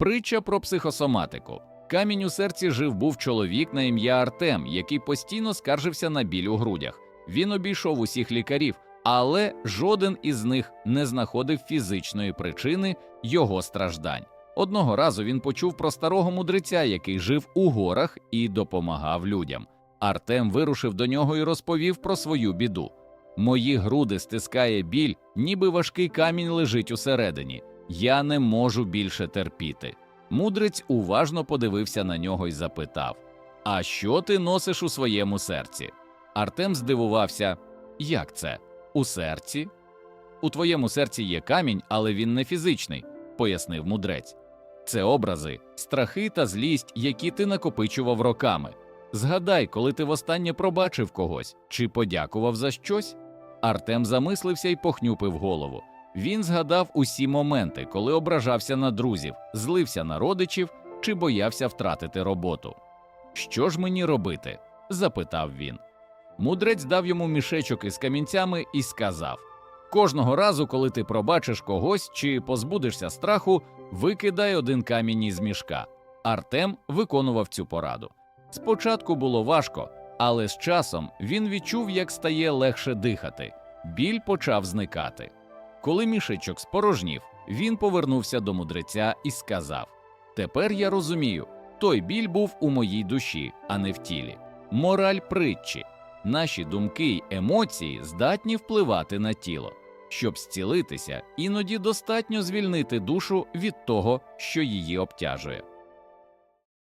Притча про психосоматику. Камінь у серці жив був чоловік на ім'я Артем, який постійно скаржився на біль у грудях. Він обійшов усіх лікарів, але жоден із них не знаходив фізичної причини його страждань. Одного разу він почув про старого мудреця, який жив у горах і допомагав людям. Артем вирушив до нього і розповів про свою біду. Мої груди стискає біль, ніби важкий камінь лежить усередині. Я не можу більше терпіти. Мудрець уважно подивився на нього і запитав: А що ти носиш у своєму серці? Артем здивувався: Як це? У серці? У твоєму серці є камінь, але він не фізичний, пояснив мудрець. Це образи, страхи та злість, які ти накопичував роками. Згадай, коли ти востаннє пробачив когось чи подякував за щось. Артем замислився і похнюпив голову. Він згадав усі моменти, коли ображався на друзів, злився на родичів чи боявся втратити роботу. Що ж мені робити? запитав він. Мудрець дав йому мішечок із камінцями і сказав: Кожного разу, коли ти пробачиш когось чи позбудешся страху, викидай один камінь із мішка. Артем виконував цю пораду. Спочатку було важко, але з часом він відчув, як стає легше дихати. Біль почав зникати. Коли мішечок спорожнів, він повернувся до мудреця і сказав: Тепер я розумію, той біль був у моїй душі, а не в тілі. Мораль притчі. Наші думки й емоції здатні впливати на тіло. Щоб зцілитися, іноді достатньо звільнити душу від того, що її обтяжує.